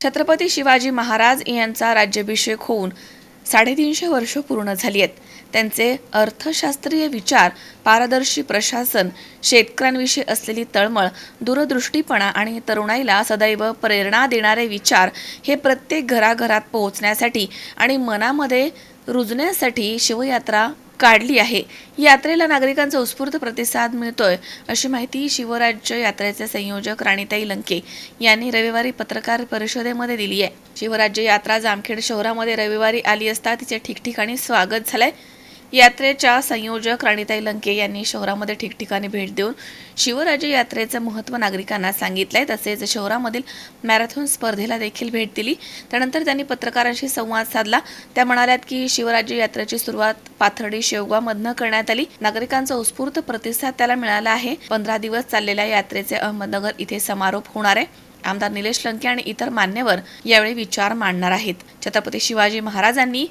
छत्रपती शिवाजी महाराज यांचा राज्याभिषेक होऊन साडेतीनशे वर्ष पूर्ण झाली आहेत. त्यांचे अर्थशास्त्रीय विचार पारदर्शी प्रशासन शेतकऱ्यांविषयी असलेली तळमळ दूरदृष्टीपणा आणि तरुणाईला सदैव प्रेरणा देणारे विचार हे प्रत्येक घराघरात पोहोचण्यासाठी आणि मनामध्ये रुजण्यासाठी शिवयात्रा काढली आहे. यात्रेला नागरिकांचा उत्स्फूर्त प्रतिसाद मिळतोय अशी माहिती शिवराज्य यात्रेचे संयोजक राणीताई लंके यांनी रविवारी पत्रकार परिषदेमध्ये दिली आहे. शिवराज्य यात्रा जामखेड शहरामध्ये रविवारी आली असता तिचे ठिकठिकाणी स्वागत झालंय. यात्रेच्या संयोजक राणीताई लंके यांनी शहरामध्ये ठिकठिकाणी भेट देऊन शिवराज्य यात्रेचं महत्त्व नागरिकांना सांगितलंय. तसेच शहरामधील मॅरेथॉन स्पर्धेला देखील भेट दिली. त्यानंतर त्यांनी पत्रकारांशी संवाद साधला. त्या म्हणाल्यात की शिवराज्य यात्रेची सुरुवात पाथर्डी शेवगावमधनं करण्यात आली. नागरिकांचा उत्स्फूर्त प्रतिसाद त्याला मिळाला आहे. पंधरा दिवस चाललेल्या यात्रेचे अहमदनगर इथे समारोप होणार आहे. आमदार निलेश लंके आणि इतर मान्यवर यावेळी विचार मांडणार आहेत. छत्रपती शिवाजी महाराजांनी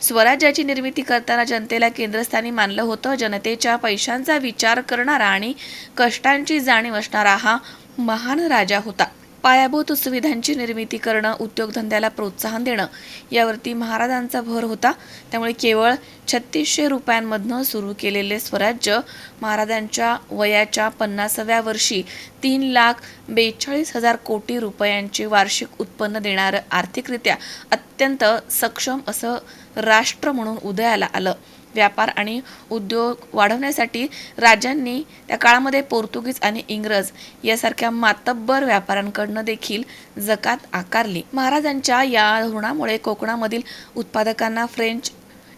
स्वराज्याची निर्मिती करताना जनतेला केंद्रस्थानी मानलं होतं. जनतेच्या पैशांचा विचार करणारा आणि कष्टांची जाणीव असणारा हा महान राजा होता. पायाभूत सुविधांची निर्मिती करणं उद्योगधंद्याला प्रोत्साहन देणं यावरती महाराजांचा भर होता. त्यामुळे केवळ छत्तीसशे रुपयांमधनं सुरू केलेले स्वराज्य महाराजांच्या वयाच्या पन्नासाव्या वर्षी तीन लाख बेचाळीस हजार कोटी रुपयांचे वार्षिक उत्पन्न देणारं आर्थिकरित्या अत्यंत सक्षम असं राष्ट्र म्हणून उदयाला आलं. व्यापार आणि उद्योग वाढवण्यासाठी राजांनी त्या काळामध्ये पोर्तुगीज आणि इंग्रज यासारख्या मातब्बर व्यापाऱ्यांकडनं देखील जकात आकारली. महाराजांच्या या धोरणामुळे कोकणामधील उत्पादकांना फ्रेंच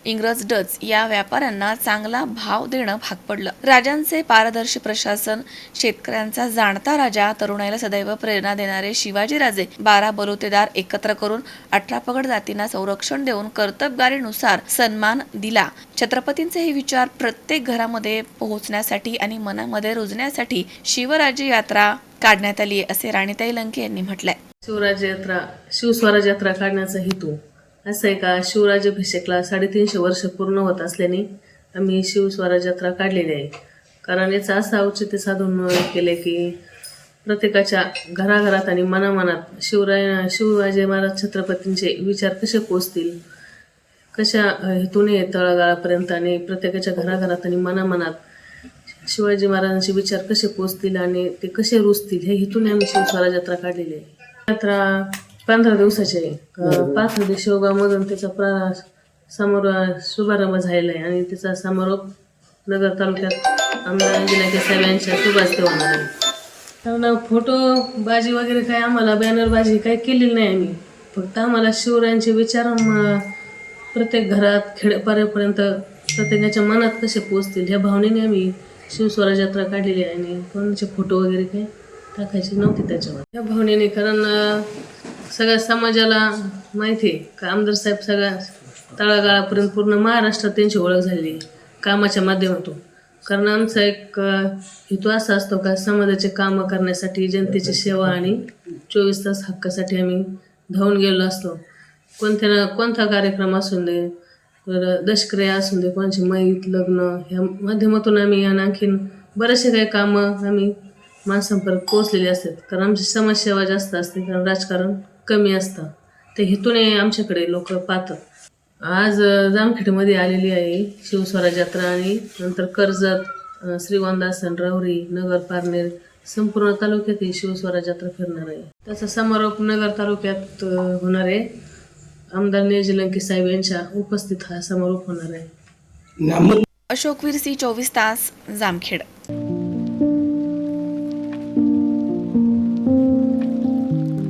इंग्रज डच या व्यापाऱ्यांना चांगला भाव देणं भाग पडलं. राजांचे पारदर्शी प्रशासन शेतकऱ्यांचा जाणता राजा तरुणाईला सदैव प्रेरणा देणारे शिवाजीराजे बारा बलुतेदार एकत्र करून अठरा पगड जातींना संरक्षण देऊन कर्तबगारीनुसार सन्मान दिला. छत्रपतींचे हे विचार प्रत्येक घरामध्ये पोहोचण्यासाठी आणि मनामध्ये रुजण्यासाठी शिवराज्य यात्रा काढण्यात आली असे राणीताई लंके यांनी म्हटलंय. शिवराज यात्रा शिवस्वराज यात्रा काढण्याचा हेतू असं आहे का शिवराज्याभिषेकला साडेतीनशे वर्ष पूर्ण होत असल्याने आम्ही शिवस्वराज यात्रा काढलेली आहे. कारण याचं असं औचित्य साधून केले की प्रत्येकाच्या घराघरात आणि मनामनात शिवराय शिवराजे महाराज छत्रपतींचे विचार कसे पोचतील? कशा हेतून तळागाळापर्यंत आणि प्रत्येकाच्या घराघरात आणि मनामनात शिवाजी महाराजांचे विचार कसे पोचतील आणि ते कसे रुजतील हे हेतून आम्ही शिवस्वराज यात्रा काढलेली आहे. यात्रा पंधरा दिवसाची पाथर्डी शेवगावमधून त्याचा प्रा समोर शुभारंभ झालेला आहे आणि त्याचा समारोप नगर तालुक्यात आमदार अंजना साहेब यांच्या शुभास्ते होणार आहे. कारण फोटो बाजी वगैरे काय आम्हाला बॅनर बाजी काही केलेली नाही आम्ही. फक्त आम्हाला शिवरायांचे विचार प्रत्येक घरात खेड्यापाड्यापर्यंत प्रत्येकाच्या मनात कसे पोचतील ह्या भावनेने आम्ही शिवस्वराज यात्रा काढलेली आहे आणि कोणाचे फोटो वगैरे काही टाकायचे नव्हते त्याच्यावर. ह्या भावनेने कारण सगळ्या समाजाला माहिती आहे का? आमदार साहेब सगळ्या तळागाळापर्यंत पूर्ण महाराष्ट्रात त्यांची ओळख झालेली आहे कामाच्या माध्यमातून. कारण आमचा एक हेतू असा असतो का समाजाचे कामं करण्यासाठी जनतेची सेवा आणि चोवीस तास हक्कासाठी आम्ही धावून गेलो असतो. कोणत्या ना कोणता कार्यक्रम असू दे दशक्रिया असू दे कोणाची माहीत लग्न ह्या माध्यमातून आम्ही आणि आणखीन बरेचसे काही कामं आम्ही माणसांपर्यंत पोहोचलेली असतात. कारण आमची समाजसेवा जास्त असते कारण राजकारण कमी असतं. ते हेतूने आमच्याकडे लोक पाहतात. आज जामखेडमध्ये आलेली आहे शिवस्वराज यात्रा आणि नंतर कर्जत श्रीगोंदासन राहुरी नगर पारनेर संपूर्ण तालुक्यात ही शिवस्वराज यात्रा फिरणार आहे. त्याचा समारोप नगर तालुक्यात होणार आहे. आमदार नियोजलंकी साहेब यांच्या उपस्थित हा समारोप होणार आहे. अशोकवीर सी चोवीस तास जामखेड.